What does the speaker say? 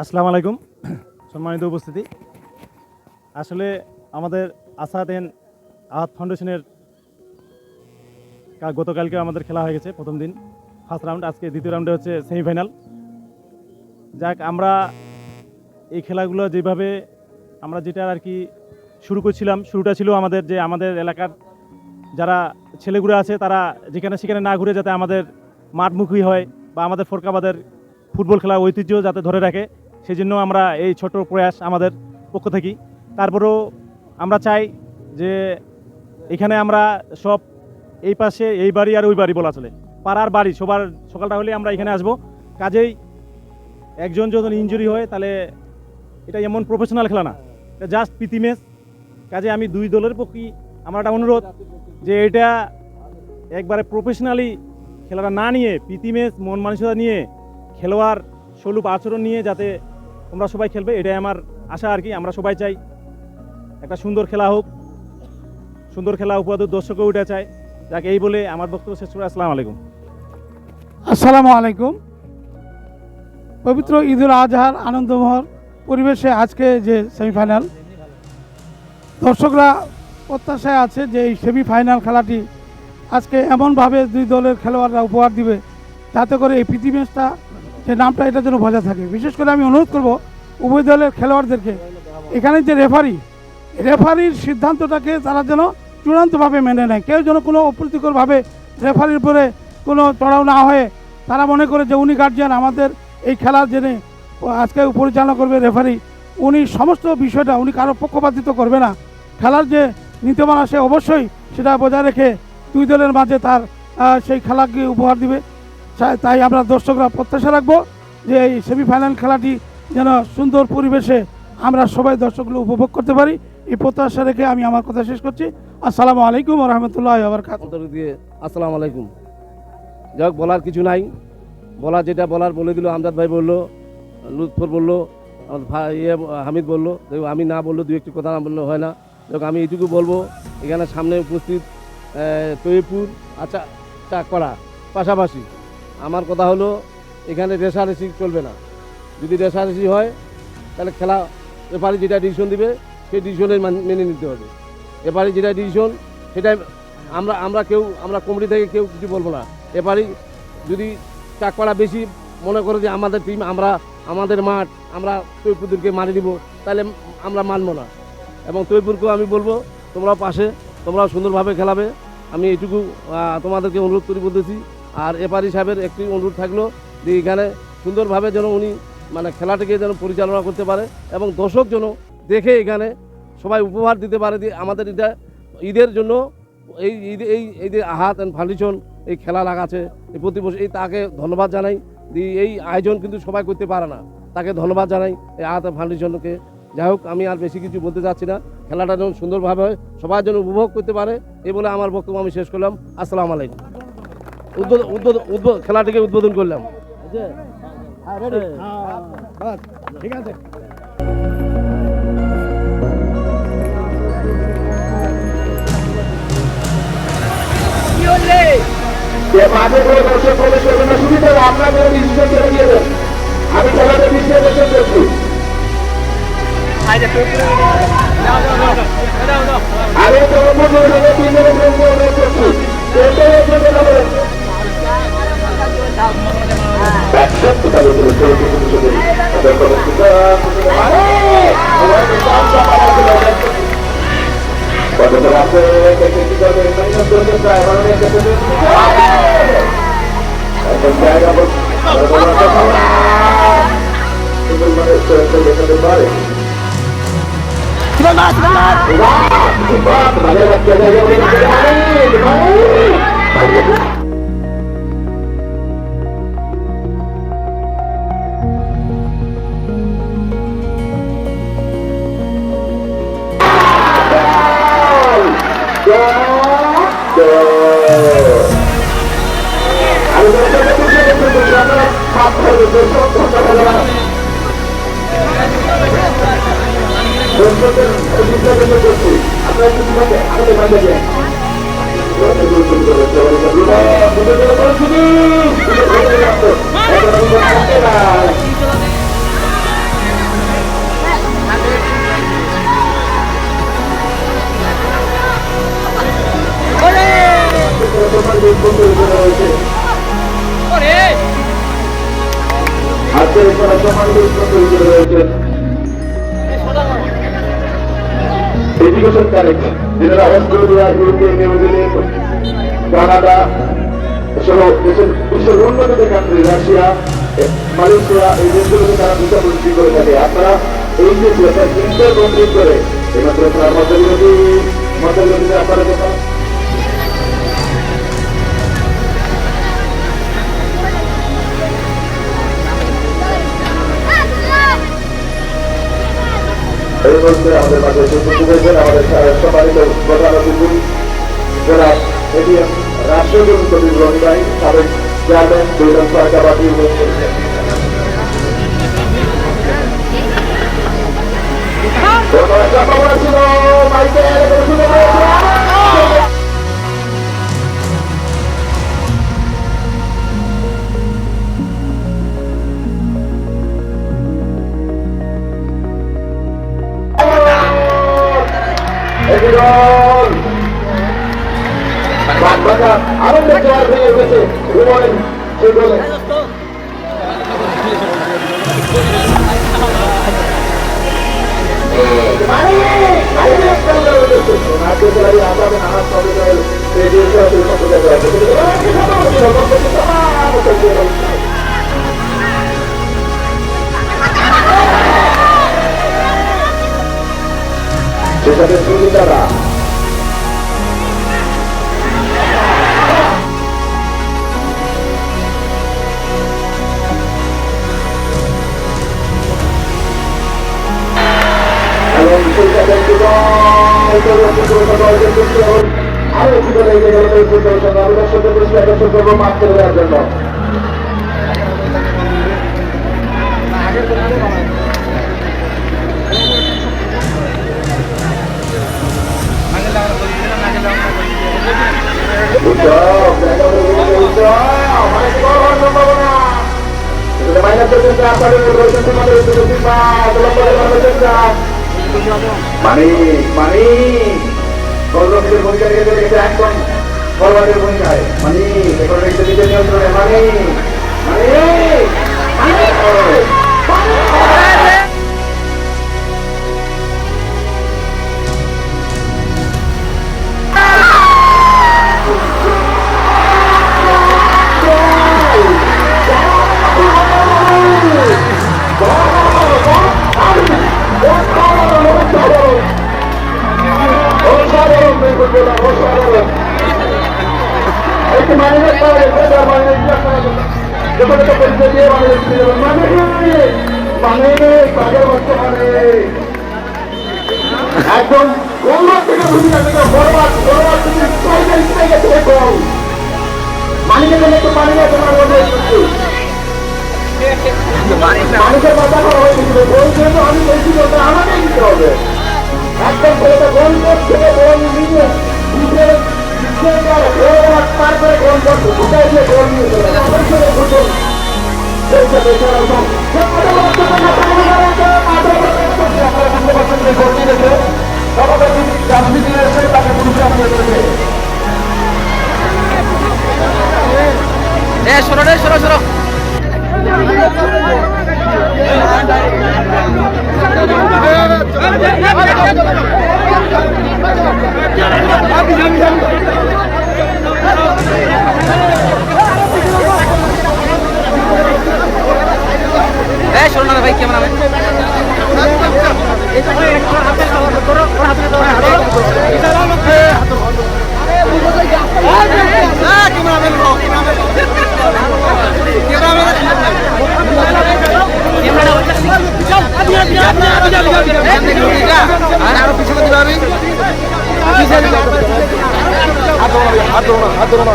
আসসালামু আলাইকুম। সম্মানিত উপস্থিতি। আসলে আমাদের আসাদেন আহাত ফাউন্ডেশনের গতকালকে আমাদের খেলা হয়ে গেছে, প্রথম দিন। ফার্স্ট রাউন্ড, আজকে দ্বিতীয় রাউন্ডে হচ্ছে সেমিফাইনাল। যাক, আমরা এই খেলাগুলো যেভাবে আমরা যেটা আর কি শুরু করছিলাম, শুরুটা ছিল আমাদের যে আমাদের এলাকার যারা ছেলেগুলো আছে, তারা যেখানে সেখানে না ঘুরে যাতে আমাদের মাঠমুখী হয় বা আমাদের ফোরকাবাদের ফুটবল খেলার ঐতিহ্য যাতে ধরে রাখে। সেই জন্য আমরা এই ছোট প্রয়াস আমাদের পক্ষ থেকে। তারপরেও আমরা চাই যে এখানে আমরা সব এই পাশে, এই বাড়ি আর ওই বাড়ি বলা চলে। পাড়ার বাড়ি, সবার সকালটা হলে আমরা এখানে আসব। কাজেই একজন যদি ইঞ্জুরি হয়, তাহলে এটা এমন প্রফেশনাল খেলা না। এটা জাস্ট প্রীতি ম্যাচ কাজে আমি দুই দলের পক্ষে আমার একটা অনুরোধ যে এটা একবারে প্রফেশনালি খেলাটা না নিয়ে, প্রীতি ম্যাচ মন মানসিকতা নিয়ে খেলোয়াড় স্বরূপ আচরণ নিয়ে যাতে তোমরা সবাই খেলবে, এটাই আমার আশা আর কি। আমরা সবাই চাই একটা সুন্দর খেলা হোক, সুন্দর খেলা উপহার দর্শকও উঠে চায়। যাকে, এই বলে আমার বক্তব্য শেষ করে আসসালামু আলাইকুম। আসসালামু আলাইকুম। পবিত্র ঈদুল আজহার আনন্দমহর পরিবেশে আজকে যে সেমিফাইনাল, দর্শকরা প্রত্যাশায় আছে যে এই সেমিফাইনাল খেলাটি আজকে এমনভাবে দুই দলের খেলোয়াড়রা উপহার দিবে, যাতে করে এই প্রীতি ম্যাচটা যে নামটা এটা যেন বজায় থাকে। বিশেষ করে আমি অনুরোধ করব উভয় দলের খেলোয়াড়দেরকে, এখানে যে রেফারি, রেফারির সিদ্ধান্তটাকে তারা যেন চূড়ান্তভাবে মেনে নেয়। কেউ যেন কোনো অপ্রীতিকরভাবে রেফারির উপরে কোনো চড়াও না হয়ে তারা মনে করে যে উনি গার্জিয়ান আমাদের এই খেলার জেনে আজকে পরিচালনা করবে রেফারি, উনি সমস্ত বিষয়টা উনি কারও পক্ষপাতিত্ব করবে না। খেলার যে নীতিমালা, সে অবশ্যই সেটা বজায় রেখে দুই দলের মাঝে তার সেই খেলাকে উপহার দিবে। তাই আমরা দর্শকরা প্রত্যাশা রাখব যে এই সেমিফাইনাল খেলাটি যেন সুন্দর পরিবেশে আমরা সবাই দর্শকগুলো উপভোগ করতে পারি। এই প্রত্যাশা রেখে আমি আমার কথা শেষ করছি। আসসালামু আলাইকুম রহমতুল্লাহ অন্তর দিয়ে আসসালামু আলাইকুম। যাই হোক বলার কিছু নাই। বলার যেটা বলার বলে দিল, আমজাদ ভাই বলল, লুৎফর বলল ইয়ে হামিদ বলল, দেখো, আমি না বলল দু একটি কথা না বললে হয় না। দেখো, আমি এইটুকু বলব, এখানে সামনে উপস্থিত তৈপুর আচ্ছা চাকপাড়া, পাশাপাশি। আমার কথা হলো, এখানে রেশারেশি চলবে না। যদি রেশারেশি হয়, তাহলে খেলা রেফারি যেটা ডিসিশন দিবে, সেই ডিসিশনে মেনে নিতে হবে। এবারে যেটা ডিসিশন সেটাই আমরা আমরা কেউ, আমরা কমিটি থেকে কেউ কিছু বলব না। এবারই যদি চাকপাড়া বেশি মনে করে যে আমাদের টিম আমরা, আমাদের মাঠ, আমরা তৈপুরদেরকে মারি দিব, তাহলে আমরা মানবো না। এবং তৈপুরকেও আমি বলব, তোমরাও পাশে, তোমরাও সুন্দরভাবে খেলাবে। আমি এটুকু তোমাদেরকে অনুরোধ করি বলতেছি। আর এপারি সাহেবের একটি অনুরোধ থাকল যে এখানে সুন্দরভাবে যেন উনি মানে খেলাটিকে যেন পরিচালনা করতে পারে এবং দর্শক যেন দেখে এখানে সবাই উপহার দিতে পারে যে আমাদের এটা ঈদের জন্য এই ঈদ এই এই যে আহাত অ্যান্ড ফাউন্ডেশন এই খেলা লাগাচ্ছে, এই প্রতি বছর এই তাকে ধন্যবাদ জানাই যে এই আয়োজন কিন্তু সবাই করতে পারে না। তাকে ধন্যবাদ জানাই এই আহাত ফাউন্ডেশনকে যাই হোক, আমি আর বেশি কিছু বলতে চাচ্ছি না। খেলাটা যেন সুন্দরভাবে হয়, সবাই যেন উপভোগ করতে পারে, এই বলে আমার বক্তব্য আমি শেষ করলাম। আসসালামু আলাইকুম। উদ্বোধন উদ্বোধন উদ্বোধন খেলাটিকে উদ্বোধন করলাম। ঠিক আছে। মাঠে দর্শক প্রবেশ করবে না সুবিধা আপনার কোনো ডিসিশন ছেড়ে দিয়ে দেন আমি খেলাতে দর্শক করছি। আমি তিন জনের অনুরোধ করছি। সেটাই একজন কথা বলেন ব্যাটসম্যান কোথায় বলছিল? সেই আপনার দোকান বন্ধ করে রয়েছে হাতের করা দোকান বন্ধ করে রয়েছে এডুকেশন কারেক্ট যেটা অস্ত্র দেওয়ার বিরুদ্ধে নিউজিল্যান্ড আপনারা এই যে ভিসা ইন্টার আপনারা মাতাবিরোধী এই মুহূর্তে আমাদের মাঝে উপস্থিত হয়েছেন আমাদের সম্মানিত প্রধান অতিথি যারা এটিএম রাষ্ট্রীয় কবির রনি ভাই সাবেক চেয়ারম্যান দুইজন সরকারবাদী সম্ভাবনা ছিল এগিয়ে বাচ্চাটা আনন্দে জোয়ার ভেঙে গেছে ঘুমোয় সে বলে। সেটাকে ফুটবল সঙ্গে আমি দর্শকদের পুরস্কার দর্শক করব মাঠ করে দেওয়ার জন্য। মানিক মানিক কলরক্ষের ভূমিকা রেখে একদম ফরওয়ার্ডের ভূমিকায়। মানিক এখন নিয়ন্ত্রণে মানিক একদম গোলমার থেকে ভূমিকা থেকে বরবাদ বরবাদ থেকে স্ট্রাইকার স্ট্রাইকার থেকে গোল মানিকের জন্য একটু মানিক তোমার মধ্যে মানুষের কথা করা হয়ে গেছিল গোল যেহেতু আমি বলছি বলতে আমাকে দিতে হবে একদম ছেলেটা গোল করছে গোল নিয়ে নিজের পার করে গোল করছে দুটাই দিয়ে গোল নিয়ে চলে আমার সভাপতি রাজনীতি এসে তাকে দিয়ে এ, সরো রে সরো সরো এ সরো না ভাই কেমন আমি হাত ধরো না হাত ধরো না।